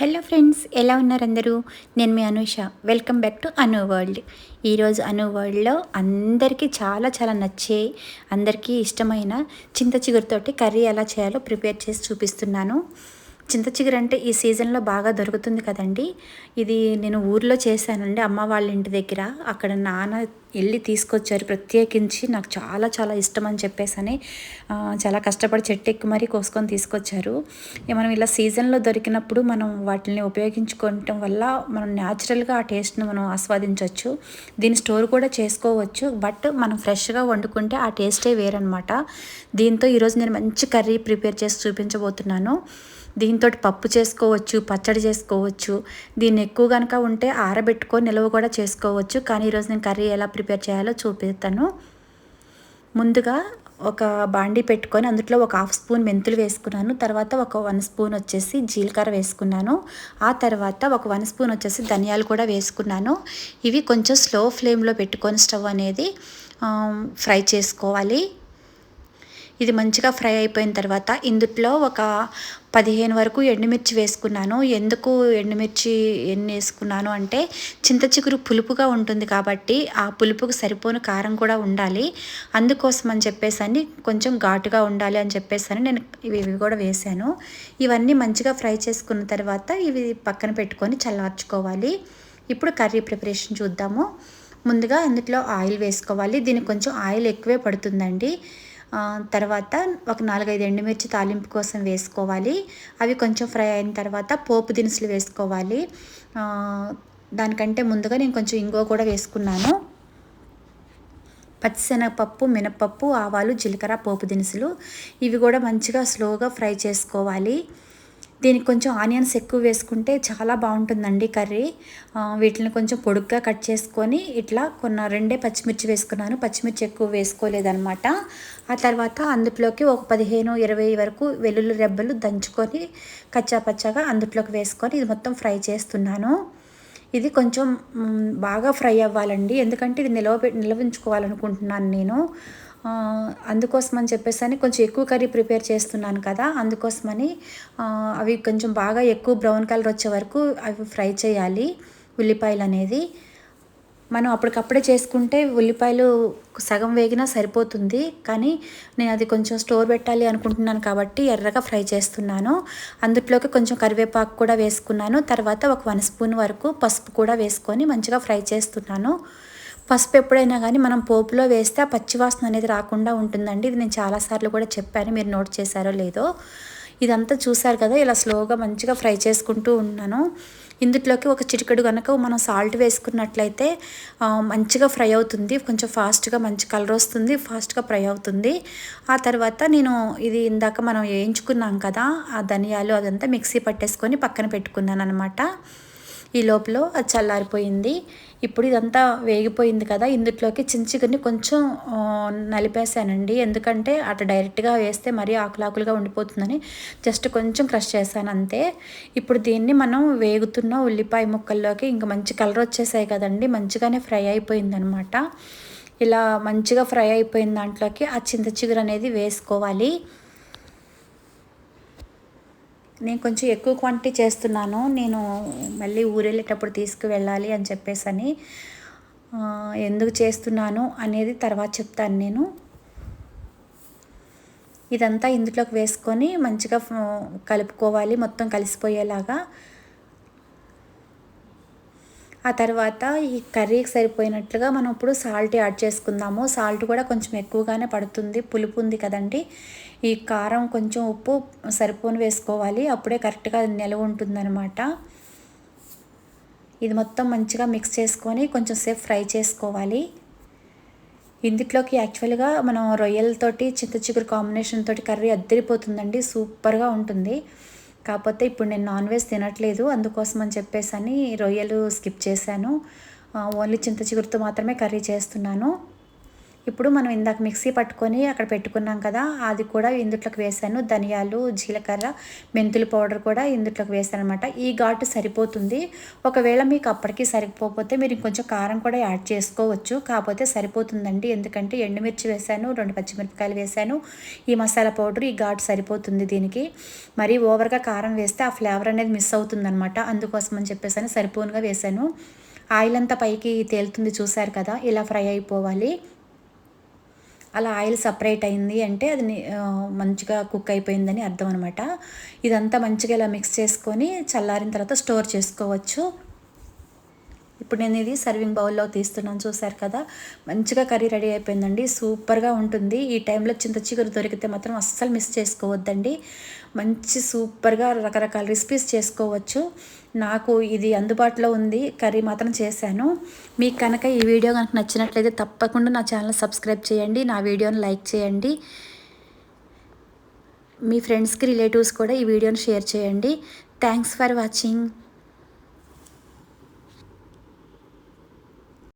Hello friends ఎలా ఉన్నారు అందరూ నేను మీ Anusha. Welcome back to Anu world. ఈరోజు అను వరల్డ్లో అందరికీ చాలా చాలా నచ్చే అందరికీ ఇష్టమైన చింత చిగురుతోటి కర్రీ ఎలా చేయాలో ప్రిపేర్ చేసి చూపిస్తున్నాను. చింత చిగురు అంటే ఈ సీజన్లో బాగా దొరుకుతుంది కదండి. ఇది నేను ఊర్లో చేశానండి అమ్మ వాళ్ళ ఇంటి దగ్గర. అక్కడ నాన్న వెళ్ళి తీసుకొచ్చారు. ప్రత్యేకించి నాకు చాలా చాలా ఇష్టం అని చెప్పేసని చాలా కష్టపడి చెట్టు ఎక్కి మరీ కోసుకొని తీసుకొచ్చారు. మనం ఇలా సీజన్లో దొరికినప్పుడు మనం వాటిని ఉపయోగించుకోవటం వల్ల మనం న్యాచురల్గా ఆ టేస్ట్ని మనం ఆస్వాదించవచ్చు దీన్ని స్టోర్ కూడా చేసుకోవచ్చు. బట్ మనం ఫ్రెష్గా వండుకుంటే ఆ టేస్టే వేరనమాట దీంతో ఈరోజు నేను మంచి కర్రీ ప్రిపేర్ చేసి చూపించబోతున్నాను. దీంతో పప్పు చేసుకోవచ్చు పచ్చడి చేసుకోవచ్చు. దీన్ని ఎక్కువ కనుక ఉంటే ఆరబెట్టుకొని నిల్వ కూడా చేసుకోవచ్చు. కానీ ఈరోజు నేను కర్రీ ఎలా ప్రిపేర్ చేయాలో చూపిస్తాను. ముందుగా ఒక బాండీ పెట్టుకొని అందులో ఒక హాఫ్ స్పూన్ మెంతులు వేసుకున్నాను. తర్వాత ఒక వన్ స్పూన్ వచ్చేసి జీలకర్ర వేసుకున్నాను. ఆ తర్వాత ఒక వన్ స్పూన్ వచ్చేసి ధనియాలు కూడా వేసుకున్నాను. ఇవి కొంచెం స్లో ఫ్లేమ్లో పెట్టుకొని స్టవ్ అనేది ఫ్రై చేసుకోవాలి. ఇది మంచిగా ఫ్రై అయిపోయిన తర్వాత ఇందులో ఒక పదిహేను వరకు ఎండుమిర్చి వేసుకున్నాను. ఎందుకు ఎండుమిర్చి ఎన్ని వేసుకున్నాను అంటే చింత చిగురు పులుపుగా ఉంటుంది కాబట్టి ఆ పులుపుకు సరిపోను కారం కూడా ఉండాలి. అందుకోసం అని చెప్పేసని కొంచెం ఘాటుగా ఉండాలి అని చెప్పేసని నేను ఇవి ఇవి కూడా వేసాను. ఇవన్నీ మంచిగా ఫ్రై చేసుకున్న తర్వాత ఇవి పక్కన పెట్టుకొని చల్లార్చుకోవాలి. ఇప్పుడు కర్రీ ప్రిపరేషన్ చూద్దాము. ముందుగా అందులో ఆయిల్ వేసుకోవాలి. దీనికి కొంచెం ఆయిల్ ఎక్కువే పడుతుందండి. తర్వాత ఒక నాలుగైదు ఎండుమిర్చి తాలింపు కోసం వేసుకోవాలి. అవి కొంచెం ఫ్రై అయిన తర్వాత పోపు దినుసులు వేసుకోవాలి. దానికంటే ముందుగా నేను కొంచెం ఇంగువ కూడా వేసుకున్నాను. పచ్చిశనగపప్పు మినపప్పు ఆవాలు జీలకర్ర పోపు దినుసులు ఇవి కూడా మంచిగా స్లోగా ఫ్రై చేసుకోవాలి. దీనికి కొంచెం ఆనియన్స్ ఎక్కువ వేసుకుంటే చాలా బాగుంటుందండి కర్రీ. వీటిని కొంచెం పొడుగ్గా కట్ చేసుకొని ఇట్లా కొన్న రెండే పచ్చిమిర్చి వేసుకున్నాను. పచ్చిమిర్చి ఎక్కువ వేసుకోలేదనమాట ఆ తర్వాత అందులోకి ఒక పదిహేను ఇరవై వరకు వెల్లుల్లి రెబ్బలు దంచుకొని కచ్చా పచ్చగా అందులోకి వేసుకొని ఇది మొత్తం ఫ్రై చేస్తున్నాను. ఇది కొంచెం బాగా ఫ్రై అవ్వాలండి. ఎందుకంటే ఇది నిలవ నిలవించుకోవాలనుకుంటున్నాను నేను. అందుకోసమని చెప్పేసి అని కొంచెం ఎక్కువ కర్రీ ప్రిపేర్ చేస్తున్నాను కదా అందుకోసమని అవి కొంచెం బాగా ఎక్కువ బ్రౌన్ కలర్ వచ్చే వరకు అవి ఫ్రై చేయాలి ఉల్లిపాయలు అనేది. మనం అప్పటికప్పుడే చేసుకుంటే ఉల్లిపాయలు సగం వేగినా సరిపోతుంది. కానీ నేను అది కొంచెం స్టోర్ పెట్టాలి అనుకుంటున్నాను కాబట్టి ఎర్రగా ఫ్రై చేస్తున్నాను. అందులోకి కొంచెం కరివేపాకు కూడా వేసుకున్నాను. తర్వాత ఒక వన్ స్పూన్ వరకు పసుపు కూడా వేసుకొని మంచిగా ఫ్రై చేస్తున్నాను. పసుపు ఎప్పుడైనా కానీ మనం పోపులో వేస్తే ఆ పచ్చివాసన అనేది రాకుండా ఉంటుందండి. ఇది నేను చాలాసార్లు కూడా చెప్పాను. మీరు నోట్ చేశారో లేదో. ఇదంతా చూసారు కదా ఇలా స్లోగా మంచిగా ఫ్రై చేసుకుంటూ ఉన్నాను. ఇందులోకి ఒక చిటికెడు కనుక మనం సాల్ట్ వేసుకున్నట్లయితే మంచిగా ఫ్రై అవుతుంది. కొంచెం ఫాస్ట్గా మంచి కలర్ వస్తుంది ఫాస్ట్గా ఫ్రై అవుతుంది. ఆ తర్వాత నేను ఇది ఇందాక మనం వేయించుకున్నాం కదా ఆ ధనియాలు అదంతా మిక్సీ పట్టేసుకొని పక్కన పెట్టుకున్నాను అనమాట ఈ లోపల అది చల్లారిపోయింది. ఇప్పుడు ఇదంతా వేగిపోయింది కదా ఇందులోకి చించికని కొంచెం నలిపేశానండి. నలిపేసానండి ఎందుకంటే అటు డైరెక్ట్గా వేస్తే మరీ ఆకులాకులుగా ఉండిపోతుందని జస్ట్ కొంచెం క్రష్ చేశాను అంతే. ఇప్పుడు దీన్ని మనం వేగుతున్న ఉల్లిపాయ ముక్కల్లోకి ఇంకా మంచి కలర్ వచ్చేసాయి కదండి మంచిగానే ఫ్రై అయిపోయిందనమాట. ఇలా మంచిగా ఫ్రై అయిపోయిన దాంట్లోకి ఆ చింత చిగురు అనేది వేసుకోవాలి. నేను కొంచెం ఎక్కువ క్వాంటిటీ చేస్తున్నాను. నేను మళ్ళీ ఊరెళ్ళేటప్పుడు తీసుకువెళ్ళాలి అని చెప్పేసి అని ఎందుకు చేస్తున్నాను అనేది తర్వాత చెప్తాను నేను. ఇదంతా ఇందులోకి వేసుకొని మంచిగా కలుపుకోవాలి. మొత్తం కలిసిపోయేలాగా ఆ తర్వాత ఈ కర్రీకి సరిపోయినట్లుగా మనం ఇప్పుడు సాల్ట్ యాడ్ చేసుకుందాము. సాల్ట్ కూడా కొంచెం ఎక్కువగానే పడుతుంది పులుపు ఉంది కదండి. ఈ కారం కొంచెం ఉప్పు సరిపోని వేసుకోవాలి. అప్పుడే కరెక్ట్గా నిలవ ఉంటుందన్నమాట. ఇది మొత్తం మంచిగా మిక్స్ చేసుకొని కొంచెం సేపు ఫ్రై చేసుకోవాలి. ఇందులోకి యాక్చువల్గా మనం రొయ్యలతోటి చింత చిగురు కాంబినేషన్ తోటి కర్రీ అద్దరిపోతుందండి. సూపర్గా ఉంటుంది. కాకపోతే ఇప్పుడు నేను నాన్ వెజ్ తినట్లేదు అందుకోసం అని చెప్పేసి అని రొయ్యలు స్కిప్ చేశాను. ఓన్లీ చింత చిగురుతో మాత్రమే కర్రీ చేస్తున్నాను. ఇప్పుడు మనం ఇందాక మిక్సీ పట్టుకొని అక్కడ పెట్టుకున్నాం కదా అది కూడా ఇందుట్లోకి వేసాను. ధనియాలు జీలకర్ర మెంతుల పౌడర్ కూడా ఇందుట్లోకి వేసాను అనమాట ఈ ఘాటు సరిపోతుంది. ఒకవేళ మీకు అప్పటికి సరిపోతే మీరు ఇంకొంచెం కారం కూడా యాడ్ చేసుకోవచ్చు. కాకపోతే సరిపోతుందండి. ఎందుకంటే ఎండుమిర్చి వేసాను రెండు పచ్చిమిరపకాయలు వేసాను. ఈ మసాలా పౌడర్ ఈ ఘాటు సరిపోతుంది దీనికి. మరి ఓవర్గా కారం వేస్తే ఆ ఫ్లేవర్ అనేది మిస్ అవుతుందనమాట అందుకోసం అని చెప్పేసి సరిపోనుగా వేసాను. ఆయిల్ అంతా పైకి తేలుతుంది చూసారు కదా ఇలా ఫ్రై అయిపోవాలి. అలా ఆయిల్ సపరేట్ అయింది అంటే అది మంచిగా కుక్ అయిపోయిందని అర్థం అనమాట ఇదంతా మంచిగా ఇలా మిక్స్ చేసుకొని చల్లారిన తర్వాత స్టోర్ చేసుకోవచ్చు. ఇప్పుడు నేను ఇది సర్వింగ్ బౌల్లో తీస్తున్నాను చూసారు కదా? మంచిగా కర్రీ రెడీ అయిపోయిందండి. సూపర్గా ఉంటుంది. ఈ టైంలో చింత చిగురు దొరికితే మాత్రం అస్సలు మిస్ చేసుకోవద్దండి. మంచి సూపర్గా రకరకాల రెసిపీస్ చేసుకోవచ్చు. నాకు ఇది అందుబాటులో ఉంది. కర్రీ మాత్రం చేశాను. మీకు కనుక ఈ వీడియో కనుక నచ్చినట్లయితే తప్పకుండా నా ఛానల్ సబ్స్క్రైబ్ చేయండి. నా వీడియోని లైక్ చేయండి. మీ ఫ్రెండ్స్కి రిలేటివ్స్ కూడా ఈ వీడియోని షేర్ చేయండి. Thanks for watching